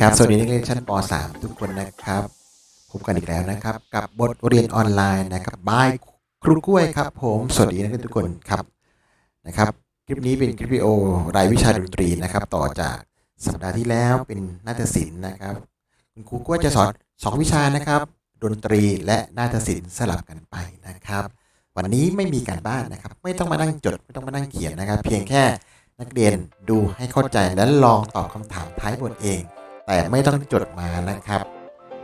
สวัสดีครับ สวัสดีนักเรียนชั้นป .3 ทุกคนนะครับพบกันอีกแล้วนะครับ กับบทเรียนออนไลน์นะครับบายครูกล้วยครับ ผมสวัสดีนักเรียนทุกคนครับนะครับ คลิปนี้เป็นคลิปวิดีโอรายวิชาดนตรีนะครับ ต่อจากสัปดาห์ที่แล้วเป็นนาฏศิลป์นะครับ คุณครูกล้วยจะสอนสองวิชานะครับ ดนตรีและนาฏศิลป์สลับกันไปนะครับ วันนี้ไม่มีการบ้านนะครับ ไม่ต้องมานั่งจดไม่ต้องมานั่งเขียนนะครับ เพียงแค่นักเรียนดูให้เข้าใจและลองตอบคำถามท้ายบทเอง แต่ไม่ต้องจดมานะครับ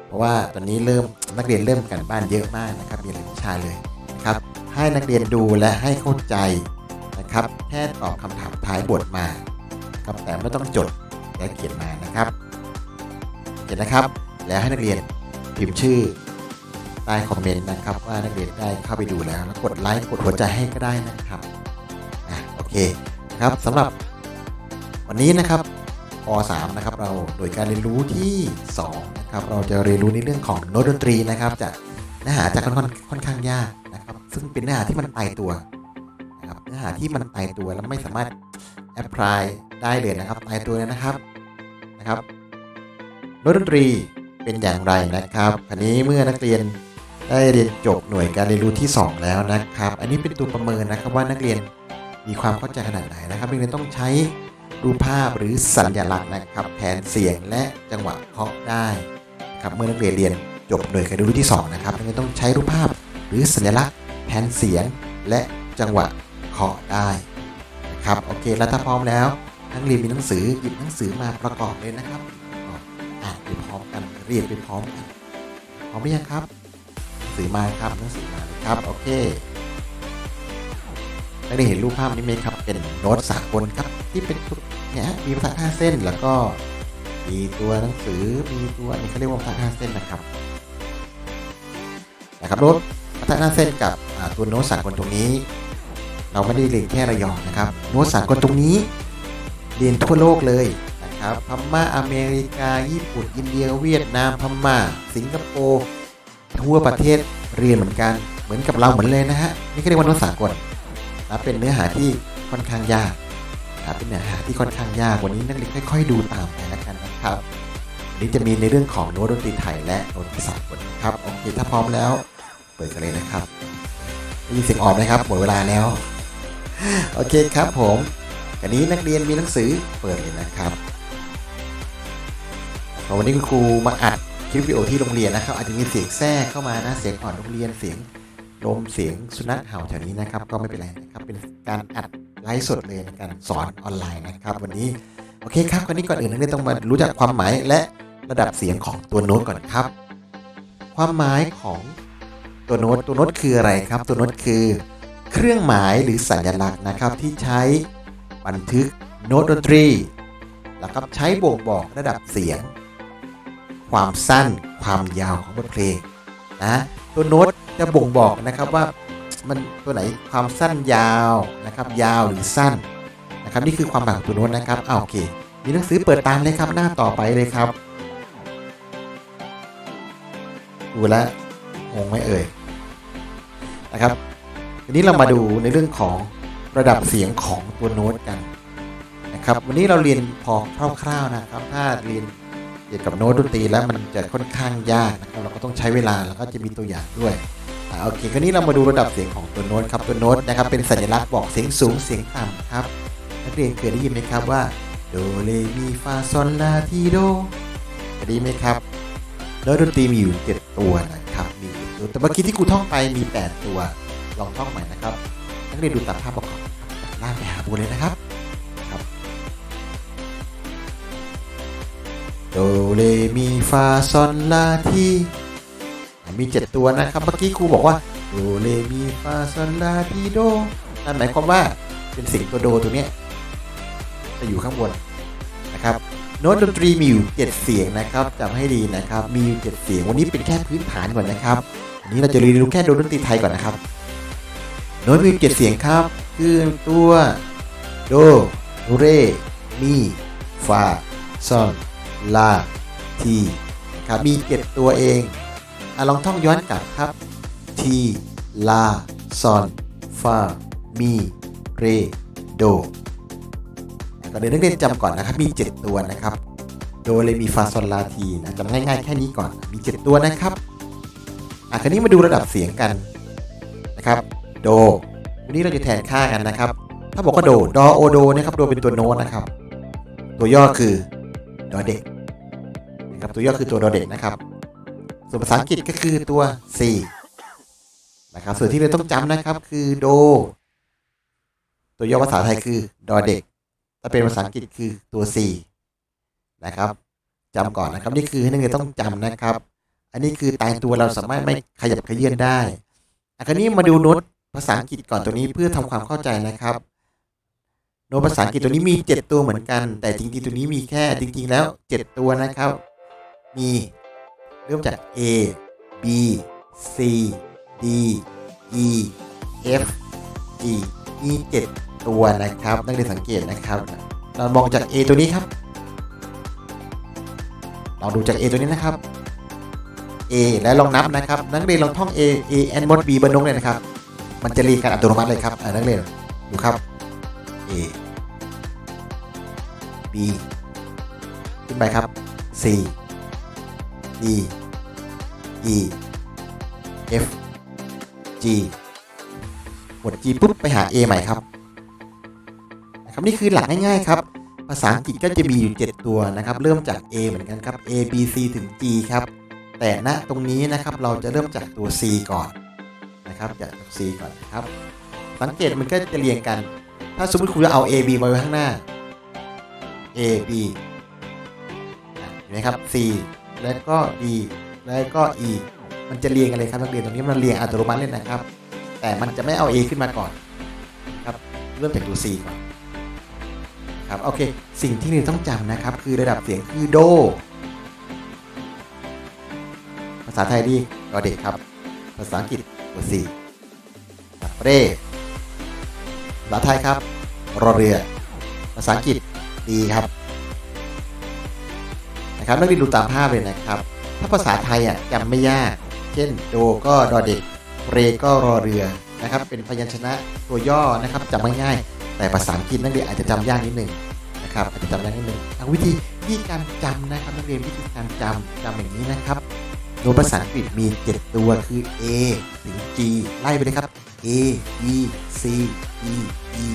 เพราะว่าตอนนี้เริ่มนักเรียนเริ่มกันบ้านเยอะมากนะครับมีหลายวิชาเลยนะครับให้นักเรียนดูและให้เข้าใจนะครับแค่ตอบคำถามท้ายบทมาครับแต่ไม่ต้องจดและเขียนมานะครับเขียนนะครับ แล้วให้นักเรียนพิมพ์ชื่อใต้คอมเมนต์นะครับว่านักเรียนได้เข้าไปดูแล้วแล้วกดไลค์กดหัวใจให้ก็ได้นะครับอะโอเคครับสำหรับวันนี้นะครับ ป .3 นะครับเราโดยการเรียนรู้ที่2นะครับเราจะเรียนรู้ในเรื่องของโน้ตดนตรีนะครับจากเนื้อหาจะค่อนข้างค่อนข้างยากนะครับ ซึ่งเป็นเนื้อหาที่มันตายตัวนะครับเนื้อหาที่มันตายตัวแล้วไม่สามารถแอพพลายได้เลยนะครับตายตัวเลยนะครับนะครับโน้ตดนตรีเป็นอย่างไรนะครับอันนี้เมื่อนักเรียนได้เรียนจบหน่วยการเรียนรู้ที่ 2 แล้วนะครับ อันนี้เป็นตัวประเมินนะครับว่านักเรียนมีความเข้าใจขนาดไหนนะครับนักเรียนต้องใช้ รูปภาพหรือสัญลักษณ์นะครับแทนเสียงและจังหวะเคาะได้ครับเมื่อนักเรียนเรียนจบหน่วยการเรียนรู้ที่2นะครับนักเรียนต้องใช้รูปภาพหรือสัญลักษณ์แทนเสียงและจังหวะเคาะได้นะครับโอเคแล้วถ้าพร้อมแล้วนักเรียนมีหนังสือหยิบหนังสือมาประกอบเลยนะครับอ่านไปพร้อมกันเรียนไปพร้อมกันพร้อมหรือยังครับหนังสือมาครับหนังสือมาครับโอเค นักเรียนเห็นรูปภาพนี้ไหมครับ เป็นโน้ตสากลครับที่เป็นทุกเนี่ยฮะมีภาษาห้าเส้นแล้วก็มีตัวหนังสือมีตัวนนี้เขาเรียกว่าภาษาห้าเส้นนะครับนะครับโน้ตภาษาห้าเส้นกับตัวโน้ตสากลตรงนี้ เราไม่ได้เรียนแค่ระยองนะครับ โน้ตสากลตรงนี้ เรียนทั่วโลกเลยนะครับพม่าอเมริกา ญี่ปุ่นอินเดียเวียดนามพม่า สิงคโปร์ทั่วประเทศเรียนเหมือนกันเหมือนกับเราเหมือนเลยนะฮะนี่ก็เรียกว่าโน้ตสากล นะเป็นเนื้อหาที่ค่อนข้างยากนะเป็นเนื้อหาที่ค่อนข้างยากวันนี้นักเรียนค่อย ๆ ดูตามไปแล้วกันนะครับวันนี้จะมีในเรื่องของโน้ตดนตรีไทยและโน้ตดนตรีสากลครับโอเคถ้าพร้อมแล้ว เปิดกันเลยนะครับได้ยินเสียงออกไหมครับหมดเวลาแล้วโอเคครับผมกันนี้นักเรียนมีหนังสือเปิดเลยนะครับวันนี้คุณครูมาอัดคลิปวิดีโอที่โรงเรียนนะครับอาจจะมีเสียงแทรกเข้ามานะเสียงอ่อนโรงเรียนเสียง ลมเสียงสุนัขเห่าแถวนี้นะครับ ก็ไม่เป็นไรนะครับเป็นการอัดไลฟ์สดเลยในการสอนออนไลน์นะครับ วันนี้โอเคครับวันนี้ก่อนอื่นเรียนต้องมารู้จักความหมายและระดับเสียงของตัวโน้ตก่อนครับ ความหมายของตัวโน้ตตัวโน้ตคืออะไรครับ ตัวโน้ตคือ เครื่องหมายหรือสัญลักษณ์นะครับที่ใช้บันทึกโน้ตดนตรีแล้วก็ใช้บ่งบอกระดับเสียง ความสั้นความยาวของบทเพลงนะ ตัวโน้ตจะบ่งบอกนะครับว่ามันตัวไหนความสั้นยาวนะครับ ยาวหรือสั้นนะครับนี่คือความหมายของตัวโน้ตนะครับอ้าวโอเค มีหนังสือเปิดตามเลยครับหน้าต่อไปเลยครับดูแลงงไหมเอ่ยนะครับทีนี้เรามาดูในเรื่องของระดับเสียงของตัวโน้ตกันนะครับ วันนี้เราเรียนพอคร่าวๆนะครับ ถ้าเรียน เกี่ยวกับโน้ตดนตรีแล้วมันจะค่อนข้างยากนะครับเราก็ต้องใช้เวลาแล้วก็จะมีตัวอย่างด้วยอ่โอเคคราวนี้เรามาดูระดับเสียงของตัวโน้ตครับตัวโน้ตนะครับเป็นสัญลักษณ์บอกเสียงสูงเสียงต่ำครับนักเรียนเคยได้ยินไหมครับว่าโดเรมีฟาซอลลาทีโดเคยได้ไหมครับโน้ตดนตรีมีอยู่เจ็ดตัวนะครับมีตัวแต่เมื่อกี้ที่ครูท่องไปมีแปดตัว ลองท่องใหม่นะครับนักเรียนดูตามภาพประกอบล่างไปหาบนเลยนะครับ โดเรมีฟาซอลลาทีมีเจ็ดตัวนะครับ เมื่อกี้ครูบอกว่าโดเรมีฟาซอลลาทีโดนั่นหมายความว่าเป็นเสียงตัวโดตัวเนี้ยจะอยู่ข้างบนนะครับโน้ตดนตรีมีอยู่เจ็ดเสียงนะครับจำให้ดีนะครับ มีอยู่เจ็ดเสียงวันนี้เป็นแค่พื้นฐานก่อนนะครับวันนี้เราจะเรียนรู้แค่โดดนตรีไทยก่อนนะครับโน้ตมีเจ็ดเสียงครับ คือตัวโดเรมีฟาซอล ลา ทีครับมีเจ็ดตัวเองอลองท่องย้อนกลับครับ ที ลา ซอน ฟา มี เร โดก่อนเดี๋ยวนักเรียนจำก่อนนะครับ มี 7 ตัวนะครับ โดเรมีฟาซอลลาทีนะจำง่ายๆแค่นี้ก่อน มี 7 ตัวนะครับอะคราวนี้มาดูระดับเสียงกันนะครับ โด วันนี้เราจะแทนค่ากันนะครับ ถ้าบอกว่าโด ดอโอโดนะครับ โดเป็นตัวโน้ตนะครับ ตัวย่อคือ ดอเด็กนะครับตัวย่อคือตัวดอเด็กนะครับ ส่วนภาษาอังกฤษก็คือตัว C นะครับส่วนที่เราต้องจำนะครับคือโด ตัวย่อภาษาไทยคือดอเด็ก ถ้าเป็นภาษาอังกฤษคือตัว C นะครับจำก่อนนะครับ นี่คือให้นักเรียนต้องจำนะครับ อันนี้คือตายตัวเราสามารถไม่ขยับขยื่นได้อันนี้มาดูโน้ตภาษาอังกฤษก่อนตัวนี้เพื่อทำความเข้าใจนะครับ โน้ตภาษาอังกฤษตัวนี้มี 7 ตัวเหมือนกัน แต่จริงๆตัวนี้มีแค่จริง ๆ แล้ว 7 ตัวนะครับ มีเริ่มจาก A B C D E F G มี7ตัวนะครับ นักเรียนสังเกตนะครับ เรามองจาก A ตัวนี้ครับ เราดูจาก A ตัวนี้นะครับ A และลองนับนะครับ นักเรียนลองท่อง A A N มด B บนนกเลยนะครับ มันจะเรียงกันอัตโนมัติเลยครับนักเรียนดูครับ A B ขึ้นไปครับ C D E F G หมด G ปุ๊บไปหา A ใหม่ครับนะครับนี่คือหลักง่ายๆครับ ภาษาอังกฤษก็จะมีอยู่ 7 ตัวนะครับ เริ่มจาก A เหมือนกันครับ A B C ถึง G ครับ แต่ณตรงนี้นะครับเราจะเริ่มจากตัว C ก่อนนะครับจาก C ก่อนนะครับ สังเกตมันก็จะเรียงกัน ถ้าสมมติคุณจะเอา A B มาไว้ข้างหน้า A B เห็นไหมครับ C แล้วก็ D แล้วก็ E มันจะเรียงกันเลยครับนักเรียนตรงนี้มันเรียงอัตโนมัติเลยนะครับ แต่มันจะไม่เอา A ขึ้นมาก่อนนะครับเริ่มจากตัว C ก่อนครับโอเค สิ่งที่เราต้องจำนะครับ คือระดับเสียงคือโด ภาษาไทยดีดอเด็กครับ ภาษาอังกฤษตัว C ครับเร ภาษาไทยครับรอเรือ ภาษาอังกฤษดีครับนะครับนักเรียนดูตามภาพเลยนะครับ ถ้าภาษาไทยอะจำไม่ยาก เช่น โดก็ดอเด็ก เรก็รอเรือนะครับ เป็นพยัญชนะตัวย่อนะครับจำง่ายๆแต่ภาษาอังกฤษนักเรียนอาจจะจำยากนิดหนึ่งนะครับอาจจะจำยากนิดหนึ่งวิธีวิธีการจำนะครับนักเรียนวิธีการจำจำอย่างนี้นะครับ โดยภาษาอังกฤษมี 7 ตัวคือ A ถึง G ไล่ไปเลยครับ A B C E E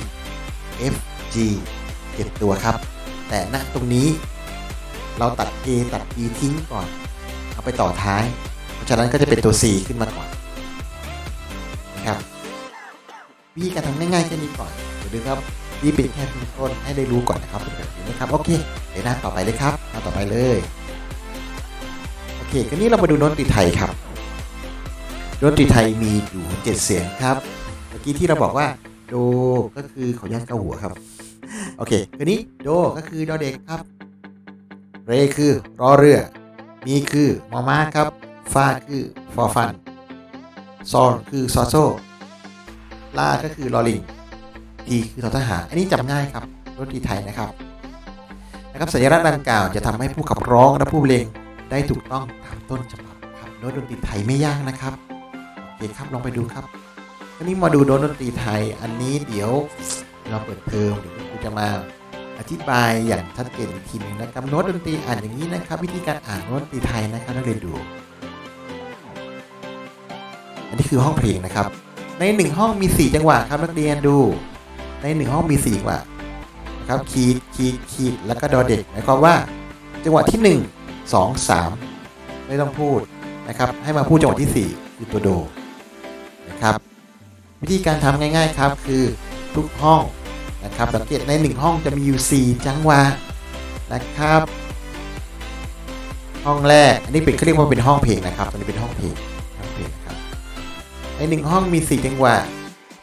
F G 7 ตัวครับ แต่ณตรงนี้เราตัด A ตัด B ทิ้งก่อน เอาไปต่อท้าย เพราะฉะนั้นก็จะเป็นตัว C ขึ้นมาก่อนนะครับวิธีการทำง่ายๆแค่นี้ก่อนเดี๋ยวดูครับนี่เป็นแค่เพื้นต้นให้ได้รู้ก่อนนะครับเป็นแบบนี้นะครับโอเคเดี๋ยวหน้าต่อไปเลยครับหน้าต่อไปเลย เคคราวนี้เรามาดูดนตรีไทยครับดนตรีไทยมีอยู่เจ็ดเสียงครับ เมื่อกี้ที่เราบอกว่าโดก็คือขออนุญาตเกาหัวครับ โอเคคราวนี้โดก็คือดอเด็กครับ เรคือรอเรือ มีคือมอม้าครับฟาคือฟอฟันซอนคือซอโซลาก็คือลอลิงทีคือทอทหาร อันนี้จำง่ายครับดนตรีไทยนะครับนะครับสัญลักษณ์ดังกล่าวจะทำให้ผู้ขับร้องและผู้เพลง ได้ถูกต้องตามต้นฉบับครับโน้ตดนตรีไทยไม่ยากนะครับโอเคครับลองไปดูครับวันนี้มาดูโน้ตดนตรีไทยอันนี้เดี๋ยวเราเปิดเทอมเดี๋ยวครูจะมาอธิบายอย่างชัดเจนอีกทีหนึงนะครับโน้ตดนตรีอ่านอย่างนี้นะครับ วิธีการอ่านโน้ตดนตรีไทยนะครับนักเรียนดู อันนี้คือห้องเพลงนะครับ ในหนึ่งห้องมี 4 จังหวะครับนักเรียนดู ในหนึ่งห้องมี4จังหวะนะครับคีดคีดคีดแล้วก็ดอเด็กหมายความว่า จังหวะที่ 1 2 3 ไม่ต้องพูดนะครับ ให้มาพูดจังหวะที่ 4 คือตัวโดนะครับ วิธีการทำง่ายๆครับคือทุกห้องนะครับสังเกตในหนึ่งห้องจะมีอยู่ 4 จังหวะนะครับ ห้องแรก อันนี้เป็นเขาเรียกว่าเป็นห้องเพลงนะครับอันนี้เป็นห้องเพลงห้องเพลงนะครับในหนึ่งห้องมี 4 จังหวะ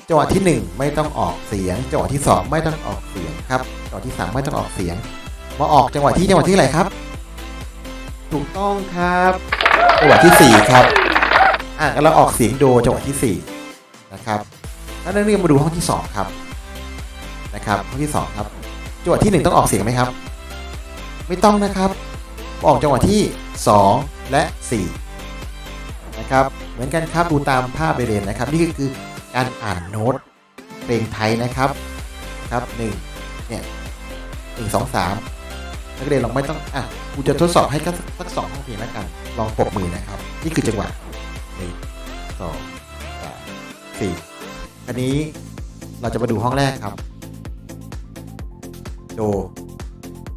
จังหวะที่ 1 ไม่ต้องออกเสียงจังหวะที่ 2 ไม่ต้องออกเสียงครับจังหวะที่ 3 ไม่ต้องออกเสียง มาออกจังหวะที่จังหวะที่อะไหรครับ ถูกต้องครับจังหวะที่ 4 ครับอะงั้นเราออกเสียงโดจังหวะที่ 4 นะครับแล้วนักเรียนมาดูห้องที่ 2 ครับนะครับข้องที่ 2 ครับจังหวะที่ 1 ต้องออกเสียงไหมครับ ไม่ต้องนะครับออกจังหวะที่ 2 และ 4 นะครับ เหมือนกันครับดูตามภาพไปเรียนนะครับ นี่ก็คือการอ่านโน้ตเพลงไทยนะครับครับหนึ่งเนี่ยหนึ่งสองสาม นักเรียนลองไม่ต้องอะกูจะทดสอบให้สักสักสองห้องเพลงแล้วกัน ลองปรบมือนะครับ นี่คือจังหวะหนึ่งสองสามสี่อันนี้เราจะมาดูห้องแรกครับ โด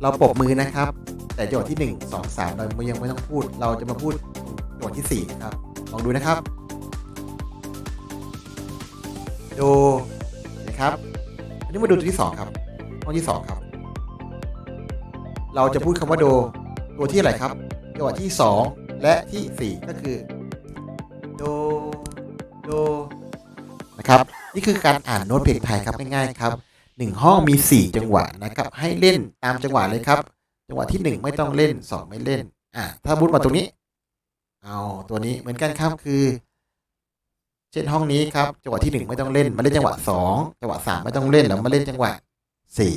เราปรบมือนะครับ แต่จังหวะที่หนึ่งสองสามเรายังไม่ต้องพูด เราจะมาพูดจังหวะที่สี่นะครับ ลองดูนะครับ โดนะครับ อันนี้มาดูตัวที่สองครับ ห้องที่สองครับ เราจะพูดคำว่าโด ตัวที่อะไรครับจังหวะที่สองและที่สี่ก็คือ โด โด นะครับ นี่คือการอ่านโน้ตเพลงไทยครับง่ายๆครับหนึ่งห้องมีสี่จังหวะนะครับ ให้เล่นตามจังหวะเลยครับ จังหวะที่หนึ่งไม่ต้องเล่นสองไม่เล่น อะถ้าบูทมาตรงนี้ เอาตัวนี้เหมือนกันครับคือ เช่นห้องนี้ครับ จังหวะที่หนึ่งไม่ต้องเล่น มาเล่นจังหวะสองจังหวะสามไม่ต้องเล่นแล้วมาเล่นจังหวะสี่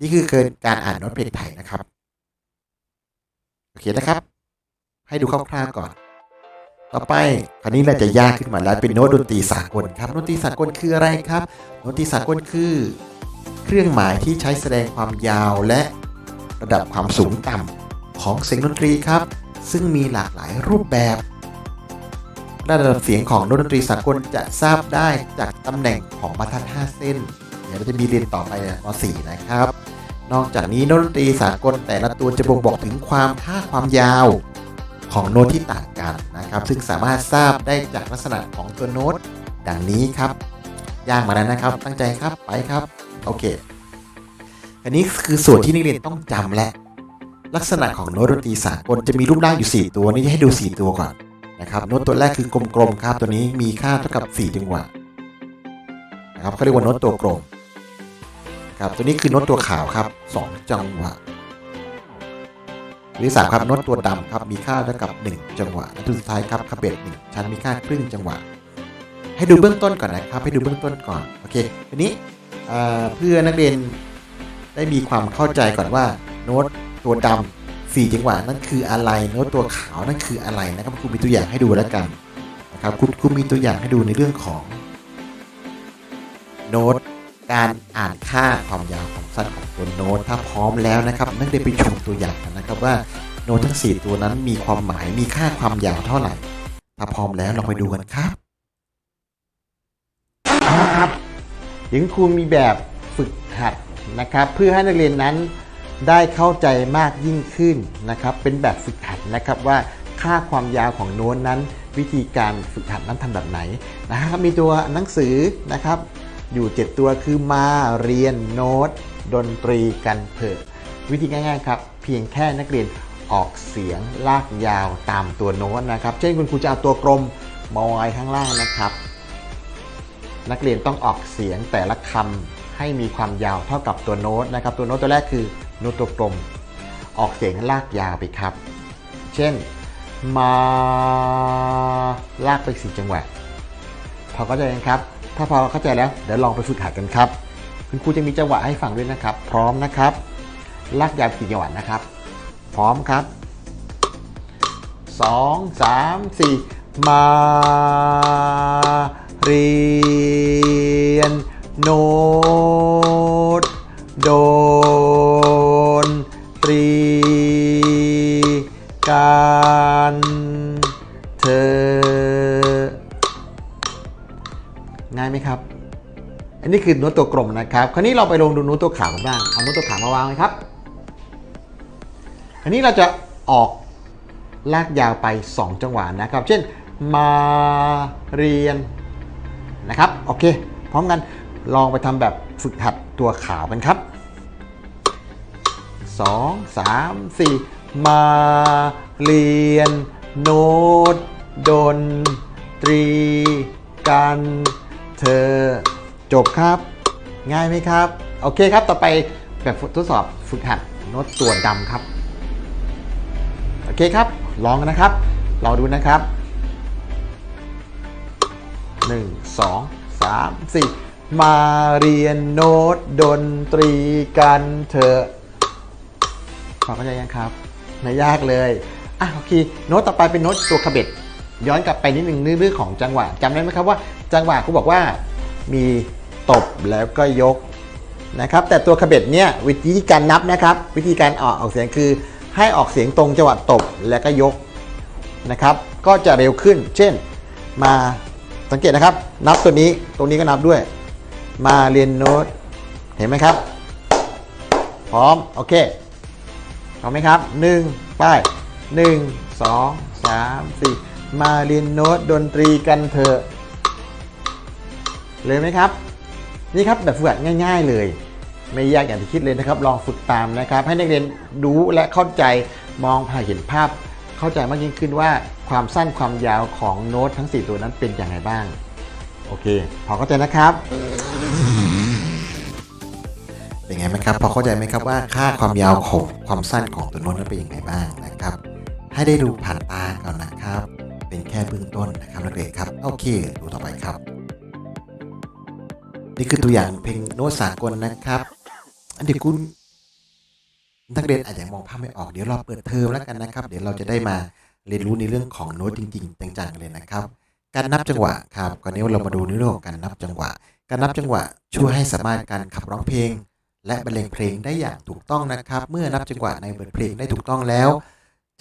นี่คือเกินการอ่านโน้ตเพลงไทยนะครับ โอเคนะครับ ให้ดูคร่าวๆก่อน ต่อไปคราวนี้เราจะยากขึ้นมาแล้วเป็นโน้ตดนตรีสากลครับโน้ตดนตรีสากลคืออะไรครับโน้ตดนตรีสากลคือ เครื่องหมายที่ใช้แสดงความยาวและระดับความสูงต่ำของเสียงดนตรีครับ ซึ่งมีหลากหลายรูปแบบระดับเสียงของดนตรีสากลจะทราบได้จากตำแหน่งของบรรทัด 5 เส้น เดี๋ยวเราจะมีเรียนต่อไปม .4 นะครับ นอกจากนี้โน้ตดนตรีสากลแต่ละตัวจะบ่งบอกถึงความค่าความยาวของโน้ตที่ต่างกันนะครับ ซึ่งสามารถทราบได้จากลักษณะของตัวโน้ตดังนี้ครับย่างมาแล้วนะครับ ตั้งใจครับไปครับโอเค อันนี้คือส่วนที่นักเรียนต้องจำและ ลักษณะของโน้ตดนตรีสากลจะมีรูปร่างอยู่ 4 ตัวนี่ให้ดู 4 ตัวก่อนนะครับโน้ตตัวแรกคือกลมๆครับตัวนี้มีค่าเท่ากับ 4 จังหวะนะครับเขาเรียกว่าโน้ตตัวกลม ครับตัวนี้คือโน้ตตัวขาวครับ 2 จังหวะหรือสามครับโน้ตตัวดำครับมีค่าเท่ากับ 1 จังหวะและตัวสุดท้ายครับคาเบตหนึ่งชั้นมีค่าครึ่งจังหวะ ให้ดูเบื้องต้นก่อนนะครับ ให้ดูเบื้องต้นก่อนโอเคทีนี้เพื่อนักเรียนได้มีความเข้าใจก่อนว่าโน้ตตัวดำสี่จังหวะนั่นคืออะไร โน้ตตัวขาวนั่นคืออะไรนะครับครูมีตัวอย่างให้ดูแล้วกันนะครับครูครูมีตัวอย่างให้ดูในเรื่องของโน้ต การอ่านค่าความยาวของสั้นของตัวโน้ตถ้าพร้อมแล้วนะครับนักเรียนไปชมตัวอย่างกันนะครับว่าโน้ตทั้งสี่ตัวนั้นมีความหมายมีค่าความยาวเท่าไหร่ ถ้าพร้อมแล้วเราไปดูกันครับครับถึงครูมีแบบฝึกหัดนะครับ เพื่อให้นักเรียนนั้นได้เข้าใจมากยิ่งขึ้นนะครับ เป็นแบบฝึกหัดนะครับว่าค่าความยาวของโน้ตนั้น วิธีการฝึกหัดนั้นทำแบบไหนนะครับมีตัวหนังสือนะครับ อยู่ 7 ตัวคือมาเรียนโน้ต ดนตรีกันเถอะวิธีง่ายๆครับ เพียงแค่นักเรียนออกเสียงลากยาวตามตัวโน้ตนะครับ เช่นคุณครูจะเอาตัวกลมมาไว้ข้างล่างนะครับ นักเรียนต้องออกเสียงแต่ละคำให้มีความยาวเท่ากับตัวโน้ตนะครับ ตัวโน้ตตัวแรกคือโน้ตตัวกลม ออกเสียงลากยาวไปครับ เช่นมาลากไปสี่จังหวะพอเข้าใจยังครับ ถ้าพอเข้าใจแล้วเดี๋ยวลองไปฝึกหัดกันครับ คุณครูจะมีจังหวะให้ฟังด้วยนะครับ พร้อมนะครับลากยาวสี่จังหวะนะครับ พร้อมครับสองสามสี่มาเรียนโน้ตโด ไหมครับ อันนี้คือโน้ตตัวกลมนะครับ คราวนี้เราไปลงดูโน้ตตัวขาวกันบ้าง เอาโน้ตตัวขาวมาวางเลยครับ อันนี้เราจะออกลากยาวไป 2 จังหวะนะครับ เช่น มาเรียนนะครับ โอเค พร้อมกัน ลองไปทำแบบฝึกหัดตัวขาวกันครับ 2 3 4 มาเรียน โน้ตดนตรี กัน เธอ จบครับ ง่ายไหมครับ โอเคครับ ต่อไปแบบทดสอบฝึกหัดโน้ตตัวดำครับ โอเคครับ ลองกันนะครับลองดูนะครับ 1 2 3 4 มาเรียนโน้ตดนตรีกันเถอะพอเข้าใจยังครับ ไม่ยากเลย อะโอเค โน้ตต่อไปเป็นโน้ตตัวขบเบ็ดย้อนกลับไปนิดหนึ่งเรื่องของจังหวะจำได้ไหมครับว่า จังหวะกูบอกว่ามีตบแล้วก็ยกนะครับ แต่ตัวขบเบ็ดเนี่ยวิธีการนับนะครับ วิธีการออกออกเสียงคือ ให้ออกเสียงตรงจังหวะตบแล้วก็ยกนะครับ ก็จะเร็วขึ้น เช่น มาสังเกตนะครับ นับตัวนี้ตรงนี้ก็นับด้วย มาเรียนโน้ตเห็นไหมครับ พร้อมโอเคพร้อมไหมครับ1ป้าย1 2 3 4 มาเรียนโน้ตดนตรีกันเถอะ เลยไหมครับ นี่ครับแบบฝึกหัดง่าย ๆเลย ไม่ยากอย่างที่คิดเลยนะครับ ลองฝึกตามนะครับ ให้นักเรียนรู้และเข้าใจมองผ่านเห็นภาพ เข้าใจมากยิ่งขึ้นว่าความสั้นความยาวของโน้ตทั้ง 4 ตัวนั้นเป็นอย่างไรบ้าง โอเค พอเข้าใจนะครับเป็นไงไหมครับพอเข้าใจไหมครับว่าค่าความยาวของความสั้นของตัวโน้ตนั้นเป็นยังไงบ้างนะครับ ให้ได้ดูผ่านตาก่อนนะครับ เป็นแค่เบื้องต้นนะครับนักเรียนครับโอเคดูต่อไปครับ นี่คือตัวอย่างเพลงโน้ตสากลนะครับ อันเดี๋ยวคุณนักเรียนอาจจะมองภาพไม่ออกเดี๋ยวเราเปิดเทอมแล้วกันนะครับ เดี๋ยวเราจะได้มาเรียนรู้ในเรื่องของโน้ตจริงๆจังๆเลยนะครับ การนับจังหวะครับก่อนนี้เรามาดูในเรื่องของการนับจังหวะ การนับจังหวะช่วยให้สามารถการขับร้องเพลง และบรรเลงเพลงได้อย่างถูกต้องนะครับ เมื่อนับจังหวะในบทเพลงได้ถูกต้องแล้ว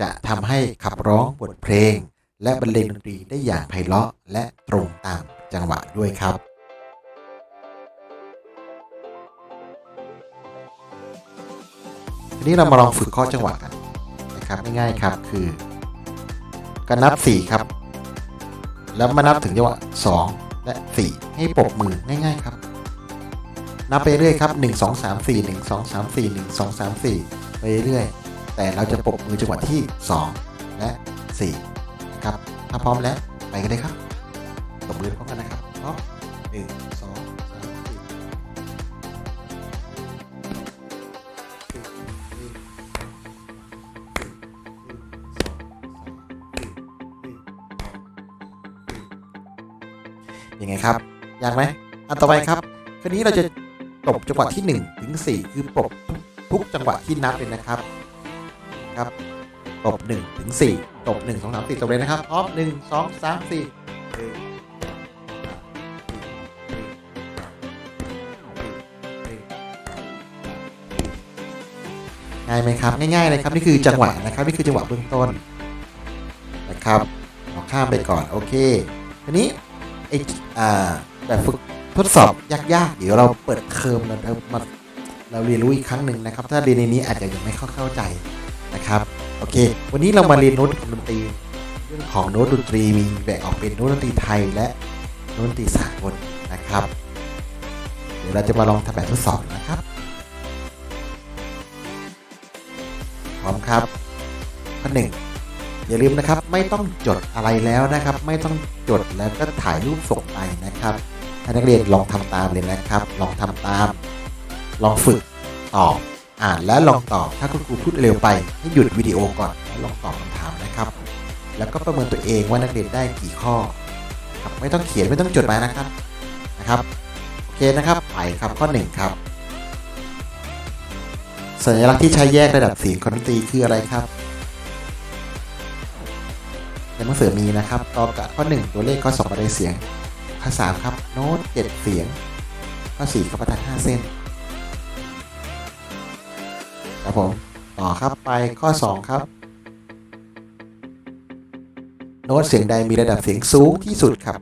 จะทำให้ขับร้องบทเพลง และบรรเลงดนตรีได้อย่างไพเราะและตรงตามจังหวะด้วยครับ ทีนี้เรามาลองฝึกข้อจังหวะกันนะครับง่ายๆครับคือการนับ 4 ครับ แล้วมานับถึงจังหวะ 2 และ 4 ให้ปรบมือง่ายๆครับ นับไปเรื่อยครับ 1 2 3 4 1 2 3 4 1 2 3 4 ไปเรื่อยแต่เราจะปรบมือจังหวะที่ 2 และ4นะครับถ้าพร้อมแล้วไปกันเลยครับปรบมือพร้อม ครับยากไหมอันต่อไปครับคราวนี้เราจะตบจังหวะที่1ถึง4คือปรบทุกจังหวะที่นับเลยนะครับครับตบ1ถึง4ตบ1 2 3 4ตบเลยนะครับพร้อม1 2 3 4ง่ายไหมครับง่ายๆเลยครับนี่คือจังหวะนะครับนี่คือจังหวะเบื้องต้นนะครับเราข้ามไปก่อนโอเคทีนี้ไออ่า แบบฝึกทดสอบยากๆ เดี๋ยวเราเปิดเทอมเราเรามาเราเรียนรู้อีกครั้งหนึ่งนะครับ ถ้าเรียนในนี้อาจจะยังไม่เข้าใจนะครับ โอเค วันนี้เรามาเรียนโน้ตดนตรีเรื่องของโน้ตดนตรีมีแบ่งออกเป็นโน้ตดนตรีไทยและโน้ตดนตรีสากลนะครับ เดี๋ยวเราจะมาลองทำแบบทดสอบนะครับ พร้อมครับข้อหนึ่ง อย่าลืมนะครับไม่ต้องจดอะไรแล้วนะครับ ไม่ต้องจดแล้วก็ถ่ายรูปส่งไปนะครับให้นักเรียนลองทำตามเลยนะครับ ลองทำตาม ลองฝึกตอบอ่านและลองตอบถ้าคุณครูพูดเร็วไปให้หยุดวิดีโอก่อนแล้วลองตอบคำถามนะครับ แล้วก็ประเมินตัวเองว่านักเรียนได้กี่ข้อครับไม่ต้องเขียนไม่ต้องจดมานะครับนะครับโอเคนะครับไปครับข้อหนึ่งครับสัญลักษณ์ที่ใช้แยกระดับเสียงขอนตรีคืออะไรครับ หนังสือมีนะครับตอบกะข้อ 1 ตัวเลขข้อ2บันไดเสียง ข้อ 3 ครับ โน้ต7เสียง ข้อ4ครับประทัด5เส้นครับผมต่อครับไปข้อ 2 ครับ โน้ตเสียงใดมีระดับเสียงสูงที่สุดครับ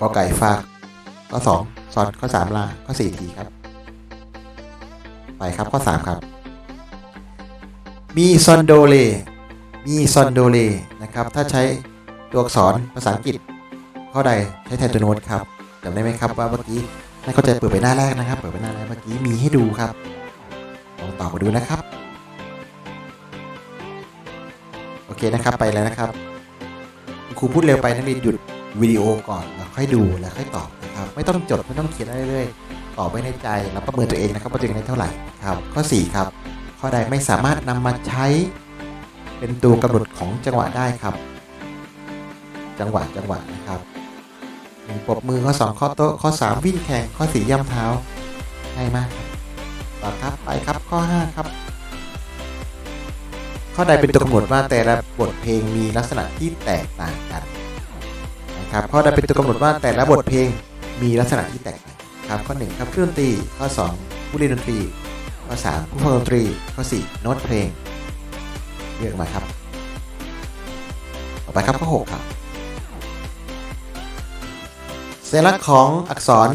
กอไก่ฝากข้อ2ซอนข้อ3ลาข้อ4ทีครับ ไปครับข้อ 3 ครับ มีซอนโดเลมีซอนโดเลนะครับ ถ้าใช้ตัวอักษรภาษาอังกฤษข้อใดใช้แทนตัวโน้ตครับจำได้ไหมครับว่าเมื่อกี้ไม่เข้าใจเปิดไปหน้าแรกนะครับ เปิดไปหน้าแรกเมื่อกี้มีให้ดูครับลองตอบมาดูนะครับ โอเคนะครับไปแล้วนะครับครูพูดเร็วไปนักเรียนหยุดวิดีโอก่อนแล้วค่อยดูแล้วค่อยตอบนะครับไม่ต้องจดไม่ต้องเขียนอะไรเลยตอบไว้ในใจแล้วประเมินตัวเองนะครับว่าตัวเองได้เท่าไหร่ครับ ข้อ 4 ครับ ข้อใดไม่สามารถนำมาใช้ เป็นตัวกำหนดของจังหวะได้ครับ จังหวะจังหวะนะครับหนึ่งปบมือข้อสองข้อโต๊ะข้อสามวิ่งแข่งข้อสี่ย่ำเท้าง่ายมากครับต่อครับไปครับข้อห้าครับ ข้อใดเป็นตัวกำหนดว่าแต่ละบทเพลงมีลักษณะที่แตกต่างกันนะครับนะครับข้อใดเป็นตัวกำหนดว่าแต่ละบทเพลงมีลักษณะที่แตกต่างครับข้อ1ครับเครื่องดนตรีข้อ2ผู้เล่นดนตรี ข้อ3ผู้ฟังดนตรี ข้อ 4 โน้ตเพลง เลือกมาครับ ต่อไปครับข้อ 6 ครับสัญลักษณ์ของอักษร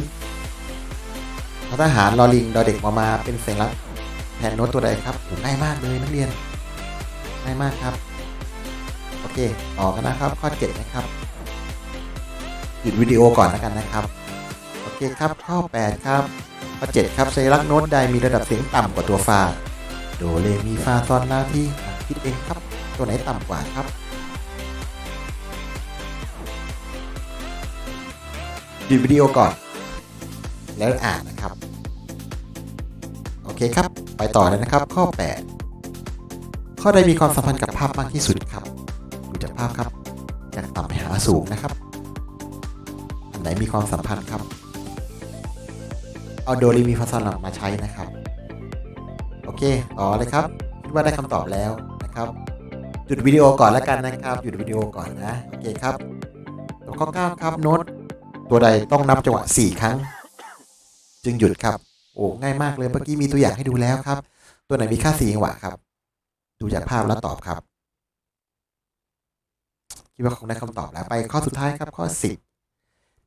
ทหารลอลิงดอเด็กมามาเป็นสัญลักษณ์แทนโน้ตตัวใดครับโหง่ายมากเลยนักเรียนง่ายมากครับ โอเคต่อกันนะครับข้อ7นะครับหยุดวิดีโอก่อนแล้วกันนะครับ โอเคครับข้อ 8 ครับ ข้อ7ครับสัญลักษณ์โน้ตใดมีระดับเสียงต่ำกว่าตัวฟา โดเรมีฟาซอนลาที่คิดเองครับ ตัวไหนต่ำกว่าครับหยุดวิดีโอก่อน แล้วอ่านนะครับ โอเคครับ ไปต่อเลยนะครับ ข้อ 8 ข้อใดมีความสัมพันธ์กับภาพมากที่สุดครับ ดูจากภาพครับจากต่ำไปหาสูงนะครับ อันไหนมีความสัมพันธ์ครับ เอาโดเรมีฟาซอนมาใช้นะครับ โอเคต่อเลยครับคิดว่าได้คำตอบแล้วนะครับหยุดวิดีโอก่อนแล้วกันนะครับหยุดวิดีโอก่อนนะโอเคครับตัวข้อ9ครับโน้ตตัวใดต้องนับจังหวะ 4 ครั้ง จึงหยุดครับ โอ้ง่ายมากเลยเมื่อกี้มีตัวอย่างให้ดูแล้วครับ ตัวไหนมีค่า4จังหวะครับ ดูจากภาพแล้วตอบครับคิดว่าคงได้คำตอบแล้วไปข้อสุดท้ายครับข้อ 10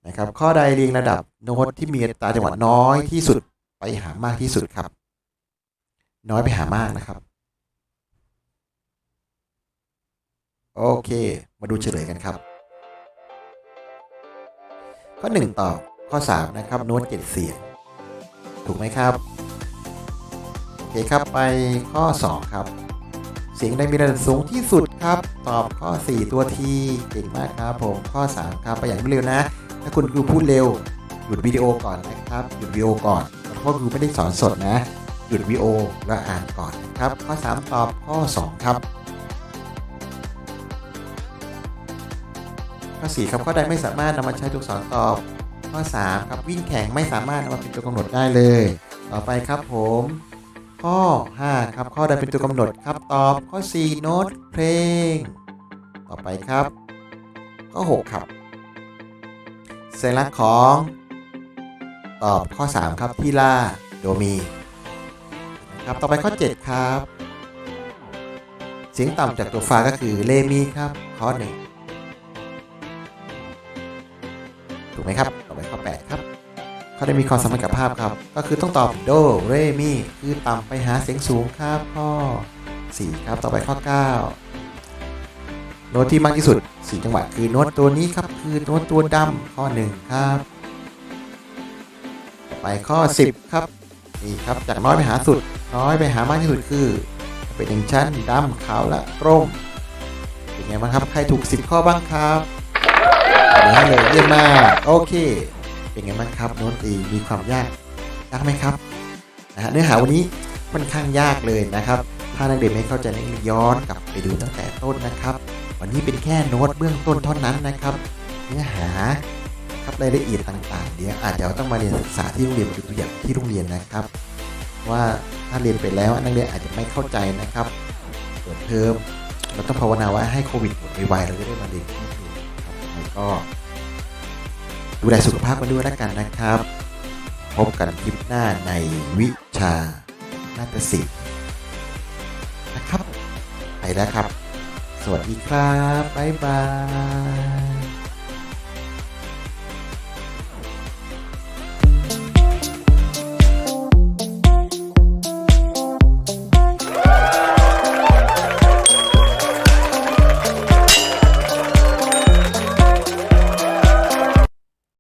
นะครับ ข้อใดเรียงระดับโน้ตที่มีอัตราจังหวะน้อยที่สุดไปหามากที่สุดครับ น้อยไปหามากนะครับ โอเค มาดูเฉลยกันครับ ข้อ 1 ตอบ ข้อ 3 นะครับ โน้ตเจ็ดเสียง ถูกไหมครับ โอเคครับไปข้อ 2 ครับ เสียงใดมีระดับสูงที่สุดครับ ตอบข้อ 4 ตัวทีเก่งมากครับผม ข้อ 3 ครับ ไปอย่างรวดเร็วนะ ถ้าคุณครูพูดเร็วหยุดวิดีโอก่อนนะครับหยุดวิดีโอก่อนเพราะครูไม่ได้สอนสดนะหยุดวิดีโอแล้วอ่านก่อนนะครับ ข้อ 3 ตอบข้อ 2 ครับข้อ4ครับข้อใดไม่สามารถนำมาใช้ตัวอักษรตอบข้อ 3 ครับวิ่งแข่งไม่สามารถนำมาเป็นตัวกำหนดได้เลย ต่อไปครับผม ข้อ 5 ครับข้อใดเป็นตัวกำหนดครับตอบข้อ 4 โน้ตเพลง ต่อไปครับ ข้อ 6 ครับ สัญลักษณ์ของ ตอบข้อ 3 ครับที่ล่าโดมีครับต่อไปข้อ 7 ครับ เสียงต่ำจากตัวฟ้าก็คือเลมีครับ ข้อ 1 ถูกไหมครับ ต่อไปข้อ 8 ครับเขาได้มีความสัมพันธ์กับภาพครับ ก็คือต้องตอบโดเรมีคือต่ำไปหาเสียงสูงครับข้อ 4 ครับ ต่อไปข้อ 9 โน้ตที่มากที่สุด 4 จังหวะคือโน้ตตัวนี้ครับ คือโน้ตตัวดำข้อ 1 ครับต่อไปข้อ 10 ครับนี่ครับจากน้อยไปหาสุด น้อยไปหามากที่สุดคือ เป็นอย่างชั้นดำขาวและกรมเป็นไงบ้างครับ ใครถูก 10 ข้อบ้างครับนี่เลยเยี่ยมมาก โอเค เป็นไงบ้างครับ โน้ตตีมีความยากยากไหมครับนะฮะเนื้อหาวันนี้ค่อนข้างยากเลยนะครับ ถ้านักเรียนไม่เข้าใจนักเรียนย้อนกลับไปดูตั้งแต่ต้นนะครับ วันนี้เป็นแค่โน้ตเบื้องต้นเท่านั้นนะครับ เนื้อหาครับรายละเอียดต่างๆเดี๋ยวอาจจะต้องมาเรียนศึกษาที่โรงเรียนดูตัวอย่างที่โรงเรียนนะครับ ว่าถ้าเรียนไปแล้วนักเรียนอาจจะไม่เข้าใจนะครับเปิดเทอมเราต้องภาวนาว่าให้โควิดหมดไวๆเราจะได้มาเรียนที่โรงเรียนครับแล้วก็ดูแลสุขภาพกันด้วยแล้วกันนะครับ พบกันคลิปหน้าในวิชานาฏศิลป์นะครับ ไปแล้วครับ สวัสดีครับ บ๊ายบาย